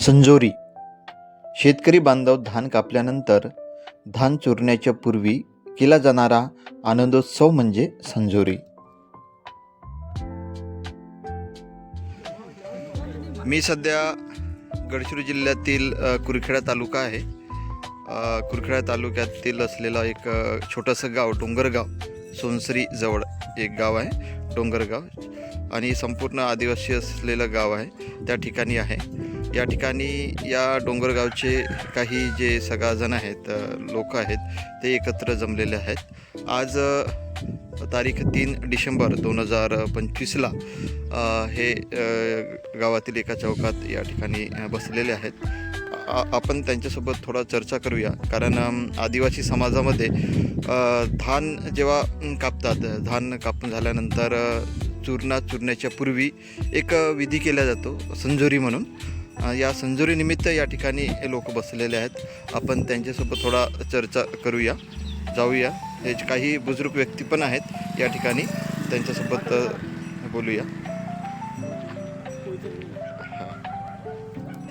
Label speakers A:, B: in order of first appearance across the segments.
A: संजोरी. शेतकरी बांधव धान कापल्यानंतर धान चुरण्याच्या पूर्वी केला जाणारा आनंदोत्सव म्हणजे संजोरी. मी सध्या गडचिरोली जिल्ह्यातील कुरखेडा तालुका आहे. कुरखेडा तालुक्यातील असलेलं एक छोटंसं गाव डोंगरगाव सोनसरी जवळ एक गाव आहे डोंगरगाव. आणि संपूर्ण आदिवासी असलेलं गाव आहे त्या ठिकाणी आहे. या ठिकाणी या डोंगरगावचे काही जे सगळाजण आहेत लोक आहेत ते एकत्र जमलेले आहेत. आज तारीख तीन डिसेंबर दोन हजार पंचवीसला हे गावातील एका चौकात या ठिकाणी बसलेले आहेत. आपण त्यांच्यासोबत थोडा चर्चा करूया. कारण आदिवासी समाजामध्ये धान जेव्हा कापतात धान कापून झाल्यानंतर अ, चूर्णा चुरण्याच्या पूर्वी एक विधी केला जातो संजोरी म्हणून. या संजुरीनिमित्त या ठिकाणी लोक बसलेले आहेत. आपण त्यांच्यासोबत थोडा चर्चा करूया जाऊया. याचे काही बुजुर्ग व्यक्ती पण आहेत या ठिकाणी त्यांच्यासोबत बोलूया.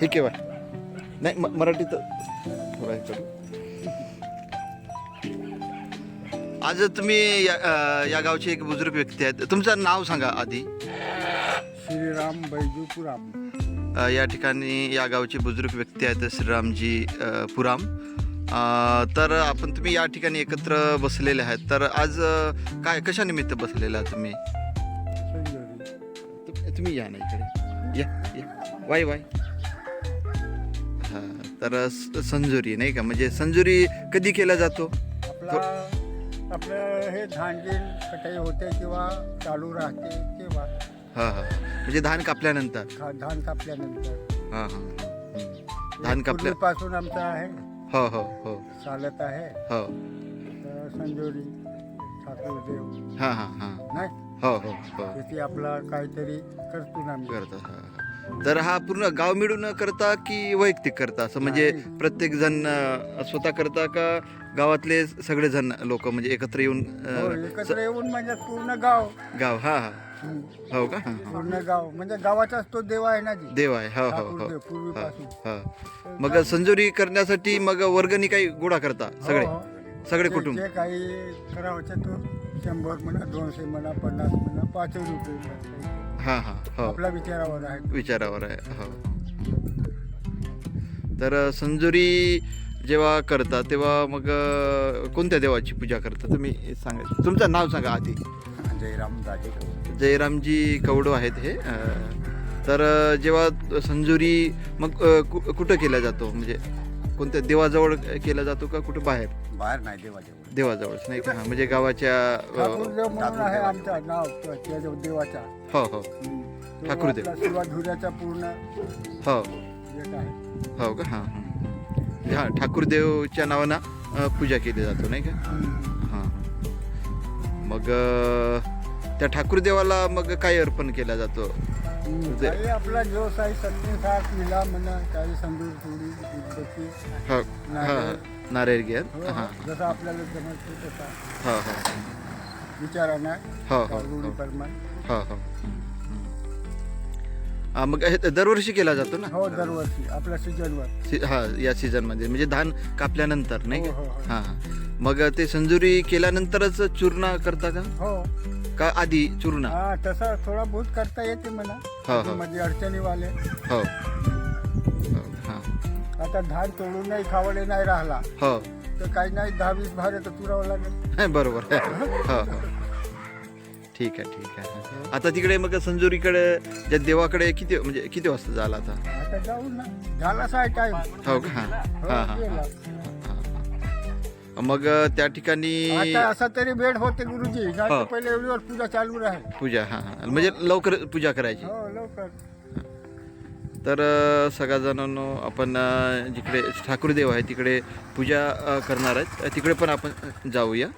A: ठीक आहे बाय नाही म मराठीत थोडा हे करू. आज तुम्ही या या गावचे एक बुजुर्ग व्यक्ती आहेत. तुमचं नाव सांगा आधी.
B: श्रीराम बैजूपुराम.
A: अ, या ठिकाणी या गावचे बुजुर्ग व्यक्ती आहेत श्रीरामजी अ, पुराम. अ, तर आपण तुम्ही या ठिकाणी एकत्र बसलेले आहेत. तर आज अ, काय कशानिमित्त बसलेला आहात तुम्ही
B: संजोरी
A: तुम्ही या ना इकडे. या या. वाय वाय. हां तर स- संजुरी नाही का? म्हणजे संजुरी कधी केला जातो?
B: आपला आपलं हे धानगीर कटाई होते किंवा चालू राहते तेव्हा.
A: हां हां. म्हणजे धान कापल्यानंतर?
B: धान कापल्यानंतर.
A: हां हां हं. धान कापल्या
B: पासून आमचं आहे.
A: हो हो हो.
B: चालत आहे.
A: हो.
B: तर संजोरी ठाकूरदेव
A: हां हां हां.
B: नाही?
A: हो हो हो.
B: त्याची आपला काहीतरी करतो ना आम्ही.
A: करता हा, हा. तर हा पूर्ण गाव मिळून करता की वैयक्तिक करता? असं म्हणजे
B: नाही.
A: प्रत्येक जण अं, स्वतः करता का गावातले सगळे जण लोक म्हणजे एकत्र येऊन
B: हो, एकत्र येऊन म्हणजे पूर्ण गाव.
A: गाव हा हा.
B: हं.
A: हो का? हा, हा.
B: पूर्ण गाव म्हणजे गावाचाच तो देव आहे ना जी?
A: देव आहे हो हो हो.
B: ठाकूरदेव
A: हा,
B: पूर्वीपासून.
A: हा. मग संजोरी करण्यासाठी मग वर्गणी काही गोळा करता सगळे?
B: हो, हो.
A: सगळे
B: जे-
A: कुटुंब?
B: जे काही करावं तो शंभर म्हणा दोनशे म्हणा पन्नास म्हणा पाच रुपये
A: हा हा हो.
B: आपल्या विचारावर आहे.
A: विचारावर आहे हो. तर संजोरी जेव्हा करता तेव्हा मग अं, कोणत्या देवाची पूजा करता? तुम्ही सांगा. तुमचं नाव सांगा आधी.
B: जयराम दाजे
A: जयरामजी कवडो आहेत हे. तर जेव्हा संजुरी मग कु- कुठं केला जातो? म्हणजे कोणत्या देवाजवळ केला जातो का कुठं बाहेर?
B: बाहेर नाही देवाजवळ.
A: देवाजवळच नाही का? हा, म्हणजे गावाच्या अं,
B: ठाकूरदेव म्हणून आहे आमचं नाव त्या त्या देवाचा.
A: हो हो.
B: तो
A: ठाकूरदेव.
B: आपला शिवाधुऱ्याचा पूर्ण
A: हो.
B: एक आहे.
A: हो का? हां हां. हां ठाकूरदेवच्या नावानं अं, पूजा केली जातो नाही का? हां. मग अं, त्या ठाकूरदेवाला मग काय अर्पण केला जातो?
B: हम्म.
A: जे-
B: काही आपला जो काही सत्य साठ मिला म्हणा काही संदूर थोडी उदबत्ती
A: हो हां
B: नारळ.
A: नारळ घ्या.
B: हो,
A: हां.
B: जसं आपल्याला जमत तसा.
A: हो हो.
B: विचारानं
A: हो हो हो.
B: प्रमाण
A: हो हो. हा, मग हे दरवर्षी केला जातो ना?
B: हो दरवर्षी. आपल्या सीजनवर.
A: सी- हा या सीझनमध्ये म्हणजे धान कापल्यानंतर नाही
B: हो,
A: का?
B: हो, हो.
A: हां हां. मग ते संजुरी केल्यानंतरच चूर्ण करता का?
B: हो.
A: का आधी चूर्ण?
B: हा तसं थोडा बहुत करता येते म्हणा
A: हो, हो.
B: म्हणजे अडचणीवाले.
A: हो. हो हां.
B: आता धान तोडून नाही खावले नाही राहिला.
A: हो.
B: तर काही नाही दहा वीस भारे तर तुरावं लागेल.
A: बरोबर. हो हो. ठीक आहे ठीक आहे. आता तिकडे मग संजुरीकडे ज्या देवाकडे किती म्हणजे किती वाजता झाला आता?
B: आता जाऊ ना. झालाच आहे टाइम
A: हो का? हां हां. हां. हां. मग त्या ठिकाणी
B: आता असा तरी वेळ होते गुरुजी. नाही तर
A: हो.
B: पहिले एवढीवर पूजा चालू राहील.
A: पूजा हां हां. म्हणजे लवकर पूजा करायची.
B: हो लवकर.
A: तर अ, सगळ्या जणांनो आपण अ, जिकडे ठाकूरदेव आहे तिकडे पूजा अ, करणार आहेत. अ, तिकडे पण आपण अ, जाऊया.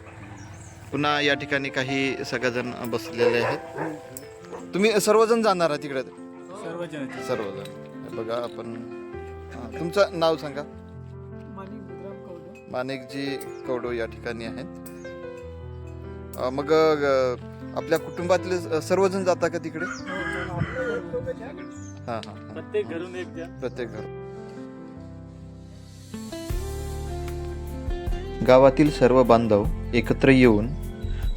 A: पुन्हा या ठिकाणी काही सगळेजण बसलेले आहेत. तुम्ही सर्वजण जाणार आहात तिकडे?
B: सर्वजण.
A: सर्वजण. बघा आपण हां, तुमचं नाव सांगा. माणिकजी कवडो या ठिकाणी आहेत. मग आपल्या कुटुंबातले सर्वजण जाता का तिकडे? हां हां
C: प्रत्येक
A: घर गावातील सर्व बांधव एकत्र येऊन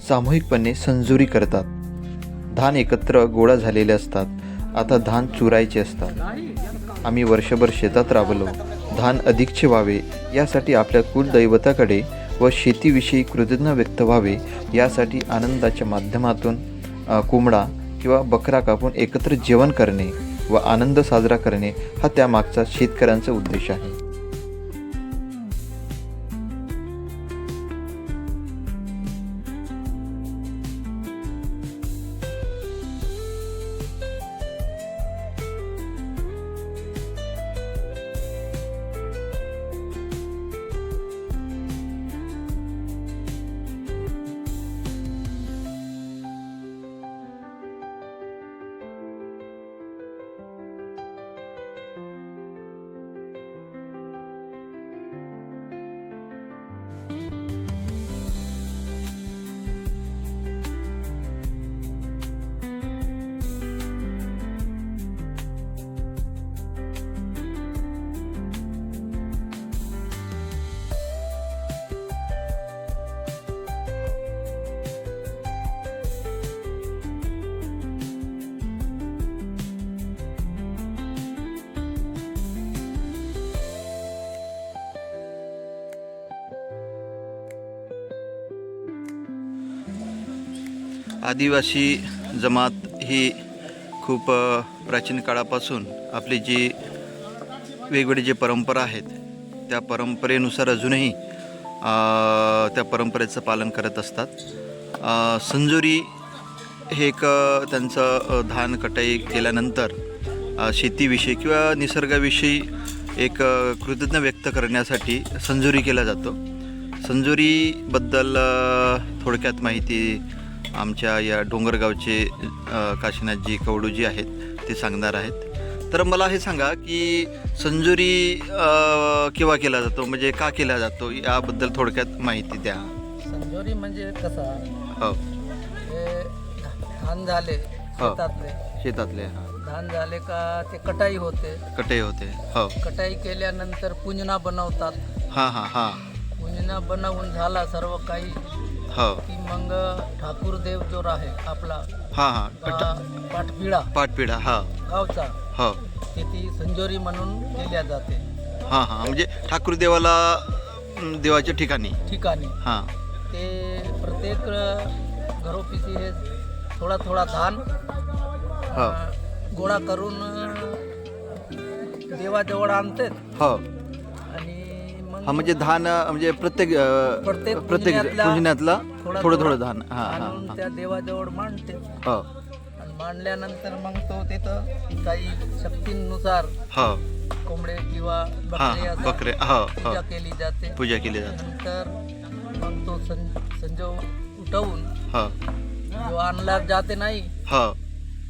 A: सामूहिकपणे संजुरी करतात. धान एकत्र गोळा झालेले असतात. आता धान चुरायचे असतात. आम्ही वर्षभर शेतात राबलो. धान अधिकचे व्हावे यासाठी आपल्या कुलदैवताकडे व शेतीविषयी कृतज्ञ व्यक्त व्हावे यासाठी आनंदाच्या माध्यमातून कोंबडा किंवा बकरा कापून एकत्र जेवण करणे व आनंद साजरा करणे हा त्यामागचा शेतकऱ्यांचा उद्देश आहे. आदिवासी जमात ही खूप प्राचीन काळापासून आपली जी वेगवेगळी जी परंपरा आहेत त्या परंपरेनुसार अजूनही त्या परंपरेचं पालन करत असतात. संजुरी हे एक त्यांचं धान कटाई केल्यानंतर शेतीविषयी किंवा निसर्गाविषयी एक कृतज्ञ व्यक्त करण्यासाठी संजुरी केला जातो. संजुरीबद्दल थोडक्यात माहिती आमच्या या डोंगरगावचे काशीनाथजी कवडूजी आहेत ते सांगणार आहेत. तर मला हे सांगा की संजुरी केव्हा केला जातो? म्हणजे का केला जातो? याबद्दल थोडक्यात माहिती द्या.
C: संजोरी म्हणजे कसा?
A: हो.
C: धान झाले
A: हो.
C: शेतातले.
A: शेतातले हां.
C: धान झाले का ते कटाई होते.
A: कटे होते हो.
C: कटाई केल्यानंतर पुंजना बनवतात.
A: हां हां हां.
C: पुंजना बनवून झाला सर्व काही.
A: हो.
C: की मग ठाकूर देव जो आहे आपला
A: हां हां. कट
C: पा-
A: पाटपिढा हा.
C: गावचा.
A: हो.
C: तिथे संजोरी म्हणून केल्या जाते.
A: हां हां. म्हणजे ठाकूर देवाला अं, देवाच्या ठिकाणी.
C: ठिकाणी.
A: हां.
C: ते प्रत्येक घरोपिसी हे थोडा थोडा धान
A: हो.
C: अं, गोळा करून अं, देवाजवळ आणतात.
A: हो. हा म्हणजे धान म्हणजे प्रत्येक
C: प्रत्येक
A: प्रत्येक
C: पुंजण्यातला
A: पुंजण्यातला
C: थोडा
A: थोडं धान हां
C: आणून त्या देवाजवळ मांडते.
A: हो.
C: आणि मांडल्यानंतर मग तो तिथं काही शक्तींनुसार
A: हो.
C: कोंबडे किंवा
A: हां
C: बकरे असं
A: बकरे हो हो.
C: पूजा केली जाते.
A: पूजा केली जाते.
C: नंतर मग तो सं संजो उठवून
A: हो.
C: जो आणला जाते नाही
A: हो.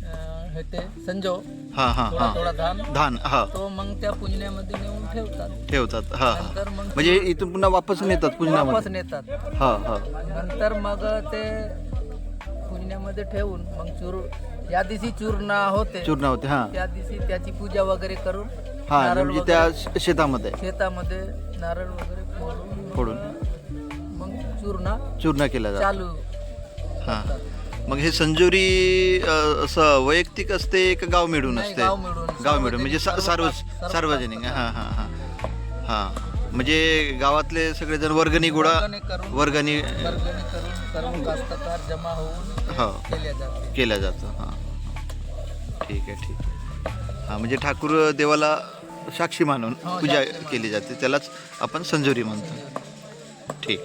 C: अं, हे ते संजो
A: हां हां
C: थोडा
A: हां.
C: थोडा धान
A: धान हा.
C: तो मग त्या पुंजण्यामध्ये नेऊन ठेवतात.
A: ठेवतात हा हा.
C: नंतर मग
A: म्हणजे इथून पुन्हा वापस नेतात
C: वापस
A: पुजनामध्ये
C: नेतात.
A: हा हा.
C: नंतर मग ते पुंजण्यामध्ये ठेवून मग चूर या दिवशी चूर्णा होते
A: चूर्ण होते हा.
C: त्या दिवशी त्याची पूजा वगैरे करून
A: हा
C: नारळ
A: म्हणजे
C: वगैरे
A: त्या शे- शेतामध्ये?
C: शेतामध्ये नारळ वगैरे फोडून
A: फोडून.
C: मग चूर्णा
A: चूर्ण केला जातो.
C: चालू
A: हा. मग हे संजुरी अ, असं वैयक्तिक असते का गाव मिळून
C: नाही,
A: असते?
C: गाव मिळून.
A: गाव मिळून म्हणजे सा-
C: सर्व
A: सार्वज सार्वजनिक हा हा हा. हा. म्हणजे गावातले सगळेजण वर्गणी गोळा
C: वर्गणी करून
A: वर्गणी
C: वर्गणी करून सर्व कास्तकार जमा होऊन
A: हो.
C: केल्या जाते
A: केल्या जातं हां ठीक आहे ठीक आहे. हां म्हणजे ठाकूर देवाला साक्षी मानून
C: हो,
A: पूजा. केली जाते. त्यालाच आपण संजुरी म्हणतो. ठीक.